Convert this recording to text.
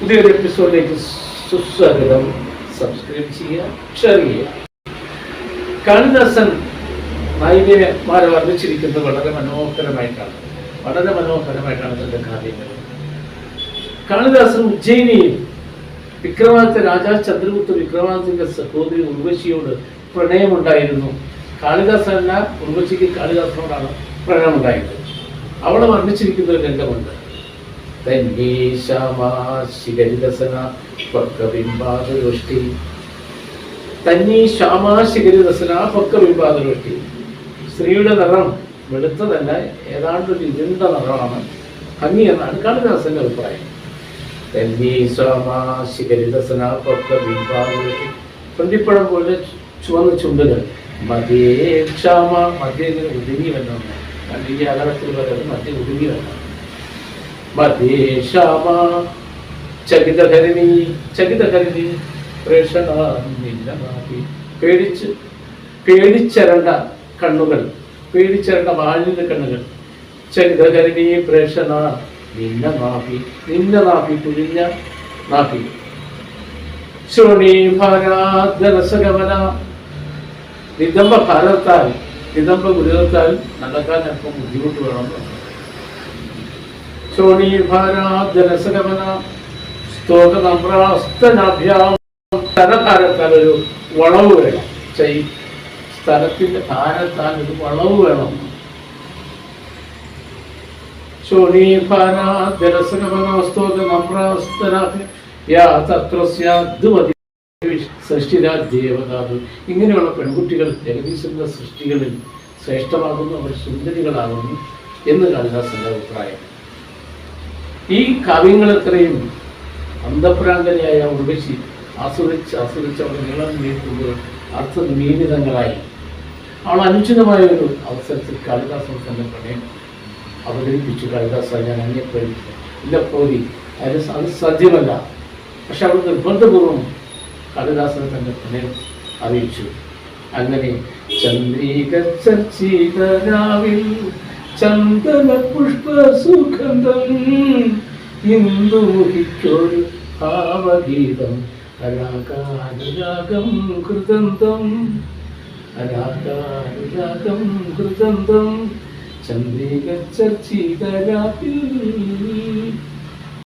പുതിയൊരു എപ്പിസോഡിലേക്ക് സുസ്വാഗതം. സബ്സ്ക്രൈബ് ചെയ്യുക ഷെയർ ചെയ്യുക. കാളിദാസൻ നായികമാരെ വർദ്ധിച്ചിരിക്കുന്നത് വളരെ മനോഹരമായിട്ടാണ്. വളരെ മനോഹരമായിട്ടാണ് അതിന്റെ കാര്യങ്ങൾ. കാളിദാസൻ ഉജ്ജയിനിയിൽ വിക്രമാദിത്യ രാജാ ചന്ദ്രഗുപ്ത വിക്രമാദിത്യന്റെ സഹോദരി ഉർവശിയോട് പ്രണയമുണ്ടായിരുന്നു. കാളിദാസനല്ല ഉർവശിക്ക് കാളിദാസനോടാണ് പ്രണയമുണ്ടായത്. അവളെ വർണിച്ചിരിക്കുന്ന ഒരു രംഗമുണ്ട്. തന്നീശാമാശികരിദസന പക്കബിംബാദൃഷ്ടി തന്നീ ശ്യാമാശികരിദസന പക്കബിംബാദൃഷ്ടി സ്ത്രീയുടെ നിറം വെളുത്തതല്ല ഏതാണ്ട് ഒരു ഇരുണ്ട നിറമാണ്. ഭംഗി എന്നാണ് കാളിദാസന്റെ അഭിപ്രായം. തന്നീ ശ്യാമാശികരിദസന പക്കബിംബാദൃഷ്ടി തൊണ്ടിപ്പഴം പോലെ ചുവന്ന ചുണ്ടുകൾ. മധ്യേ ക്ഷാമ മധ്യ ഇങ്ങനെ ഒതുങ്ങി വന്നു. ഈ അകലത്തിൽ വരുന്നത് മധ്യ ഒതുങ്ങി വന്നു. മധ്യേ ശ്യാമ ചകിതഹരിണി ചകിതഹരിണി പ്രേഷണ പേടിച്ച് പേടിച്ചരണ്ട കണ്ണുകൾ പേടിച്ചരണ്ട വാഴിന്റെ കണ്ണുകൾ. ചകിതഹരിണി പ്രേഷണ നിന്ന നാഭി നിന്ന നാഭി കുഴിഞ്ഞ നാഭി. ശ്രോണി ഭാരാദരസഗമന നിതംബ ഭാരത്താൽ നിതംബ ഗുരുതത്താൽ നടക്കാൻ അല്പം ബുദ്ധിമുട്ട് വേണം ശോണി ഭാരാദരസഗമന സ്തോകനമ്രാസ്തനാഭ്യാം സ്ഥലഭാരത്താൽ ഒരു വളവ് വേണം. ചെയ് സ്ഥലത്തിന്റെ താരത്താൽ ഒരു വളവ് വേണം ഇങ്ങനെയുള്ള പെൺകുട്ടികൾ ജഗദീശന്റെ സൃഷ്ടികളിൽ ശ്രേഷ്ഠമാകുന്നു അവർ സുന്ദരികളാകുന്നു എന്ന് കാളിദാസന്റെ അഭിപ്രായം. ഈ കവിങ്ങളത്രയും അന്തപ്രാന്തനയായ ഉർവശി ആസ്വദിച്ച് ആസ്വദിച്ച് അവരുടെ നീളം നീട്ടുമ്പോൾ അർത്ഥനിമീലിതങ്ങളായി അവൾ അനുചിതമായ ഒരു അവസരത്തിൽ കാളിദാസൻ തന്നെ പ്രണയം അവതരിപ്പിച്ചു. കാളിദാസ ഞാൻ അങ്ങേപ്പോയി ഇല്ല പോയി. അത് അത് സാധ്യമല്ല പക്ഷെ അവൾ നിർബന്ധപൂർവം കാളിദാസനെ തന്നെ പ്രണയം അറിയിച്ചു. അങ്ങനെ ചന്ദ്രീക ചന്ദന പുഷ്പ സുഗന്ധം ഇന്ദുമുഖിക്കൊരു ഭാവഗീതം. അരാകാനുരാഗം കൃതന്തം. അരാകാനുരാഗം കൃതന്തം. ചന്ദ്രിക ചർച്ചിതരാവിൽ